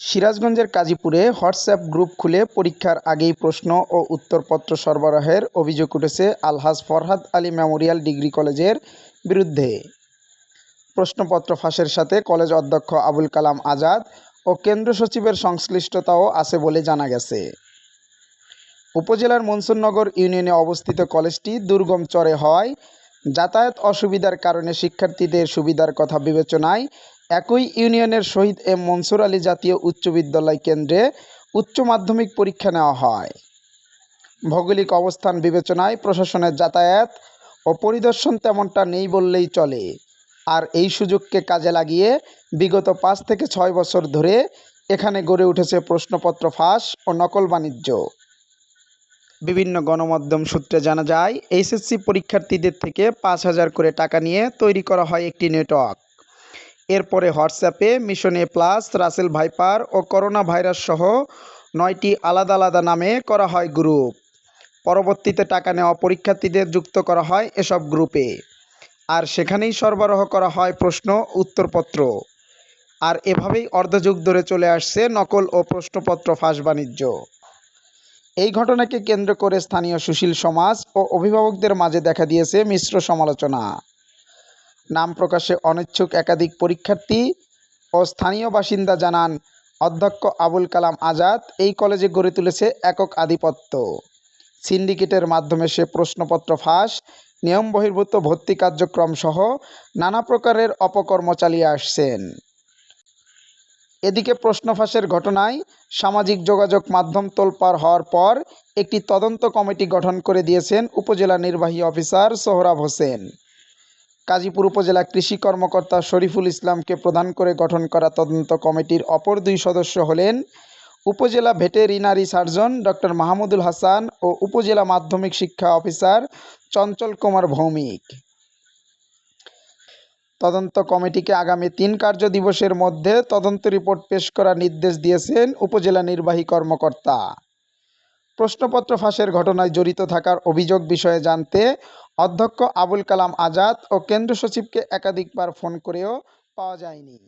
সিরাজগঞ্জের কাজীপুরে WhatsApp group খুলে পরীক্ষার আগেই প্রশ্ন ও উত্তরপত্র সরবরাহের অভিযোগ উঠেছে আলহাজ ফরহাদ আলী মেমোরিয়াল ডিগ্রি কলেজের বিরুদ্ধে। প্রশ্নপত্র ফাঁসের সাথে কলেজ অধ্যক্ষ আবুল কালাম আজাদ ও কেন্দ্র সচিবের সংশ্লিষ্টতাও আছে বলে জানা গেছে। উপজেলার মনসুরনগর ইউনিয়নে অবস্থিত কলেজটি দুর্গম চরে হওয়ায় যাতায়াত অসুবিধার কারণে শিক্ষার্থীদের সুবিধার কথা বিবেচনায় একই ইউনিয়নের শহীদ এম মনসুর আলী জাতীয় উচ্চ বিদ্যালয় কেন্দ্রে উচ্চ মাধ্যমিক পরীক্ষা নেওয়া হয়। ভৌগোলিক অবস্থান বিবেচনায় প্রশাসনের যাতায়াত ও পরিদর্শন তেমনটা নেই বললেই চলে। আর এই সুযোগকে কাজে লাগিয়ে বিগত পাঁচ থেকে ছয় বছর ধরে এখানে গড়ে উঠেছে প্রশ্নপত্র ফাঁস ও নকল বাণিজ্য। বিভিন্ন গণমাধ্যম সূত্রে জানা যায়, এইচএসসি পরীক্ষার্থীদের থেকে পাঁচ হাজার করে টাকা নিয়ে তৈরি করা হয় একটি নেটওয়ার্ক। এরপরে হোয়াটসঅ্যাপে mission A plus, Russell viper O corona virus সহ নয়টি আলাদা আলাদা নামে করা হয় গ্রুপ। পরবর্তীতে টাকা নেওয়া পরীক্ষার্থীদের যুক্ত করা হয় এসব গ্রুপে। আর সেখানেই সরবরাহ করা হয় প্রশ্ন, উত্তরপত্র। আর এভাবেই অর্ধযুগ ধরে চলে আসছে নকল ও প্রশ্নপত্র ফাঁস বাণিজ্য। এই ঘটনাকে কেন্দ্র করে স্থানীয় সুশীল সমাজ ও অভিভাবকদের মাঝে দেখা দিয়েছে মিশ্র সমালোচনা। নাম প্রকাশে অনিচ্ছুক একাধিক পরীক্ষার্থী ও স্থানীয় বাসিন্দা জানান, অধ্যক্ষ আবুল কালাম আজাদ এই কলেজে গড়ে তুলেছে একক আধিপত্য। সিন্ডিকেটের মাধ্যমে সে প্রশ্নপত্র ফাঁস, নিয়ম বহির্ভূত ভর্তি কার্যক্রম সহ নানা প্রকারের অপকর্ম চালিয়ে আসছেন। এদিকে প্রশ্ন ফাঁসের ঘটনায় সামাজিক যোগাযোগ মাধ্যম তোলপার হওয়ার পর একটি তদন্ত কমিটি গঠন করে দিয়েছেন উপজেলা নির্বাহী অফিসার সোহরাব হোসেন। কাজীপুর উপজেলা কৃষি কর্মকর্তা শরীফুল ইসলামকে প্রধান করে গঠন করা তদন্ত কমিটির অপর দুই সদস্য হলেন উপজেলা veterinary surgeon doctor Mahmudul Hasan ও উপজেলা মাধ্যমিক শিক্ষা অফিসার চঞ্চল কুমার ভৌমিক। তদন্ত কমিটিকে আগামী তিন কার্য দিবসের মধ্যে তদন্ত রিপোর্ট পেশ করার নির্দেশ দিয়েছেন উপজেলা নির্বাহী কর্মকর্তা। প্রশ্নপত্র ফাঁসের ঘটনায় জড়িত থাকার অভিযোগ বিষয়ে জানতে অধ্যক্ষ আবুল কালাম আজাদ ও কেন্দ্র সচিবকে একাধিকবার ফোন করেও পাওয়া যায়নি।